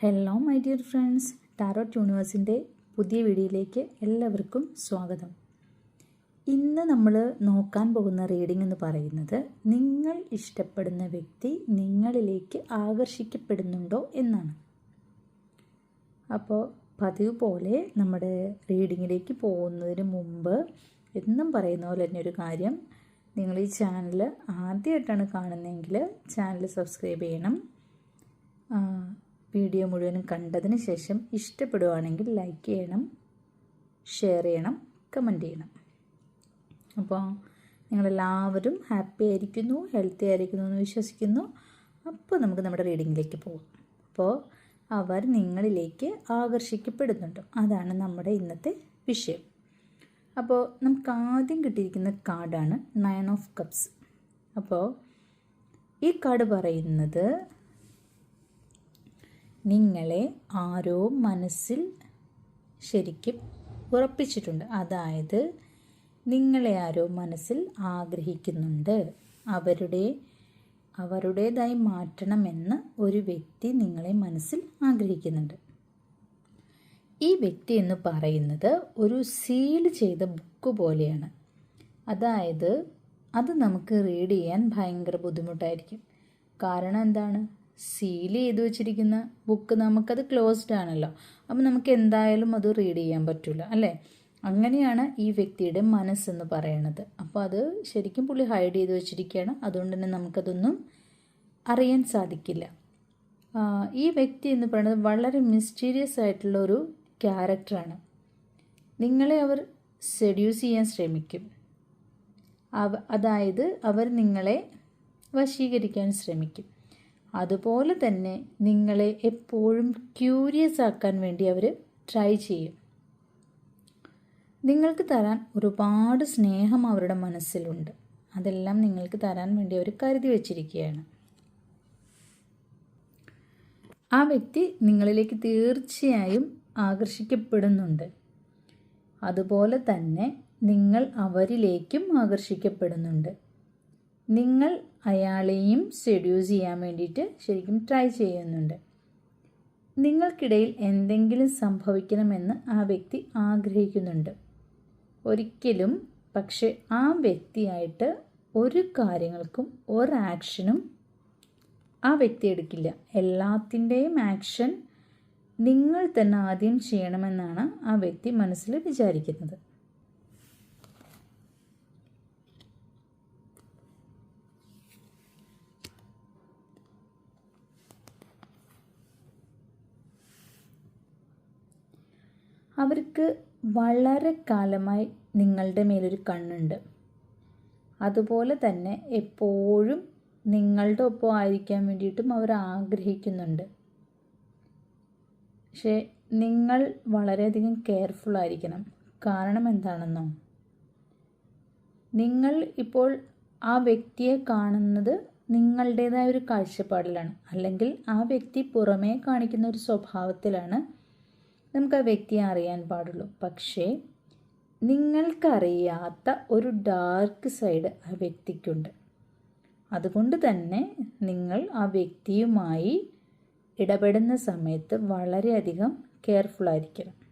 Hello my dear friends tarot യൂണിവേഴ്സിന്റെ പുതിയ വീഡിയോയിലേക്ക് എല്ലാവർക്കും സ്വാഗതം. ഇന്ന് നമ്മൾ നോക്കാൻ പോകുന്ന റീഡിംഗ് എന്ന് പറയുന്നത് നിങ്ങൾ ഇഷ്ടപ്പെടുന്ന വ്യക്തി നിങ്ങളിലേക്ക് ആകർഷിക്കപ്പെടുന്നുണ്ടോ എന്നാണ്. അപ്പോൾ പതിവ് പോലെ നമ്മുടെ റീഡിങ്ങിലേക്ക് പോകുന്നതിന് മുമ്പ് എന്നും പറയുന്ന പോലെ തന്നെ ഒരു കാര്യം. നിങ്ങൾ ഈ ചാനൽ ആദ്യമായിട്ടാണ് കാണുന്നതെങ്കിൽ ചാനൽ സബ്സ്ക്രൈബ് ചെയ്യണം. വീഡിയോ മുഴുവനും കണ്ടതിന് ശേഷം ഇഷ്ടപ്പെടുവാണെങ്കിൽ ലൈക്ക് ചെയ്യണം ഷെയർ ചെയ്യണം കമന്റ് ചെയ്യണം. അപ്പോൾ നിങ്ങളെല്ലാവരും ഹാപ്പി ആയിരിക്കുന്നു ഹെൽത്തി ആയിരിക്കുന്നു എന്ന് വിശ്വസിക്കുന്നു. അപ്പോൾ നമുക്ക് നമ്മുടെ റീഡിങ്ങിലേക്ക് പോകാം അപ്പോൾ അവർ നിങ്ങളിലേക്ക് ആകർഷിക്കപ്പെടുന്നുണ്ട്. അതാണ് നമ്മുടെ ഇന്നത്തെ വിഷയം. അപ്പോൾ നമുക്ക് ആദ്യം കിട്ടിയിരിക്കുന്ന കാർഡാണ് നയൻ ഓഫ് കപ്സ് അപ്പോൾ ഈ കാർഡ് പറയുന്നത് നിങ്ങളെ ആരോ മനസ്സിൽ ശരിക്കും ഉറപ്പിച്ചിട്ടുണ്ട്. അതായത് നിങ്ങളെ ആരോ മനസ്സിൽ ആഗ്രഹിക്കുന്നുണ്ട്. അവരുടെ അവരുടേതായി മാറ്റണമെന്ന് ഒരു വ്യക്തി നിങ്ങളെ മനസ്സിൽ ആഗ്രഹിക്കുന്നുണ്ട്. ഈ വ്യക്തി എന്ന് പറയുന്നത് ഒരു സീൽ ചെയ്ത ബുക്ക് പോലെയാണ്. അതായത് അത് നമുക്ക് റീഡ് ചെയ്യാൻ ഭയങ്കര ബുദ്ധിമുട്ടായിരിക്കും. കാരണം എന്താണ്? സീൽ ചെയ്ത് വെച്ചിരിക്കുന്ന ബുക്ക് നമുക്കത് ക്ലോസ്ഡ് ആണല്ലോ. അപ്പം നമുക്ക് എന്തായാലും അത് റീഡ് ചെയ്യാൻ പറ്റില്ല അല്ലേ? അങ്ങനെയാണ് ഈ വ്യക്തിയുടെ മനസ്സെന്ന് പറയണത്. അപ്പോൾ അത് ശരിക്കും പുള്ളി ഹൈഡ് ചെയ്ത് വെച്ചിരിക്കുകയാണ്. അതുകൊണ്ട് തന്നെ നമുക്കതൊന്നും അറിയാൻ സാധിക്കില്ല. ഈ വ്യക്തി എന്ന് പറയുന്നത് വളരെ മിസ്റ്റീരിയസ് ആയിട്ടുള്ള ഒരു ക്യാരക്ടറാണ് നിങ്ങളെ അവർ സെഡ്യൂസ് ചെയ്യാൻ ശ്രമിക്കും. അതായത് അവർ നിങ്ങളെ വശീകരിക്കാൻ ശ്രമിക്കും. അതുപോലെ തന്നെ നിങ്ങളെ എപ്പോഴും ക്യൂരിയസ് ആക്കാൻ വേണ്ടി അവർ ട്രൈ ചെയ്യും. നിങ്ങൾക്ക് തരാൻ ഒരുപാട് സ്നേഹം അവരുടെ മനസ്സിലുണ്ട്. അതെല്ലാം നിങ്ങൾക്ക് തരാൻ വേണ്ടി അവർ കരുതി വച്ചിരിക്കുകയാണ്. ആ വ്യക്തി നിങ്ങളിലേക്ക് തീർച്ചയായും ആകർഷിക്കപ്പെടുന്നുണ്ട്. അതുപോലെ തന്നെ നിങ്ങൾ അവരിലേക്കും ആകർഷിക്കപ്പെടുന്നുണ്ട്. നിങ്ങൾ അയാളെയും സെഡ്യൂസ് ചെയ്യാൻ വേണ്ടിയിട്ട് ശരിക്കും ട്രൈ ചെയ്യുന്നുണ്ട്. നിങ്ങൾക്കിടയിൽ എന്തെങ്കിലും സംഭവിക്കണമെന്ന് ആ വ്യക്തി ആഗ്രഹിക്കുന്നുണ്ട്. ഒരിക്കലും പക്ഷെ ആ വ്യക്തിയായിട്ട് ഒരു കാര്യങ്ങൾക്കും ഒരാക്ഷനും ആ വ്യക്തി എടുക്കില്ല. എല്ലാത്തിന്റെയും ആക്ഷൻ നിങ്ങൾ തന്നെ ആദ്യം ചെയ്യണമെന്നാണ് ആ വ്യക്തി മനസ്സിൽ വിചാരിക്കുന്നത്. അവർക്ക് വളരെ കാലമായി നിങ്ങളുടെ മേലൊരു കണ്ണുണ്ട്. അതുപോലെ തന്നെ എപ്പോഴും നിങ്ങളുടെ ഒപ്പം ആയിരിക്കാൻ വേണ്ടിയിട്ടും അവർ ആഗ്രഹിക്കുന്നുണ്ട്. പക്ഷേ നിങ്ങൾ വളരെയധികം കെയർഫുൾ ആയിരിക്കണം. കാരണം എന്താണെന്നോ? നിങ്ങൾ ഇപ്പോൾ ആ വ്യക്തിയെ കാണുന്നത് നിങ്ങളുടേതായ ഒരു കാഴ്ചപ്പാടിലാണ്. അല്ലെങ്കിൽ ആ വ്യക്തി പുറമേ കാണിക്കുന്ന ഒരു സ്വഭാവത്തിലാണ് നമുക്ക് ആ വ്യക്തിയെ അറിയാൻ പാടുള്ളൂ. പക്ഷേ നിങ്ങൾക്കറിയാത്ത ഒരു ഡാർക്ക് സൈഡ് ആ വ്യക്തിക്കുണ്ട്. അതുകൊണ്ട് തന്നെ നിങ്ങൾ ആ വ്യക്തിയുമായി ഇടപെടുന്ന സമയത്ത് വളരെയധികം കെയർഫുൾ ആയിരിക്കണം.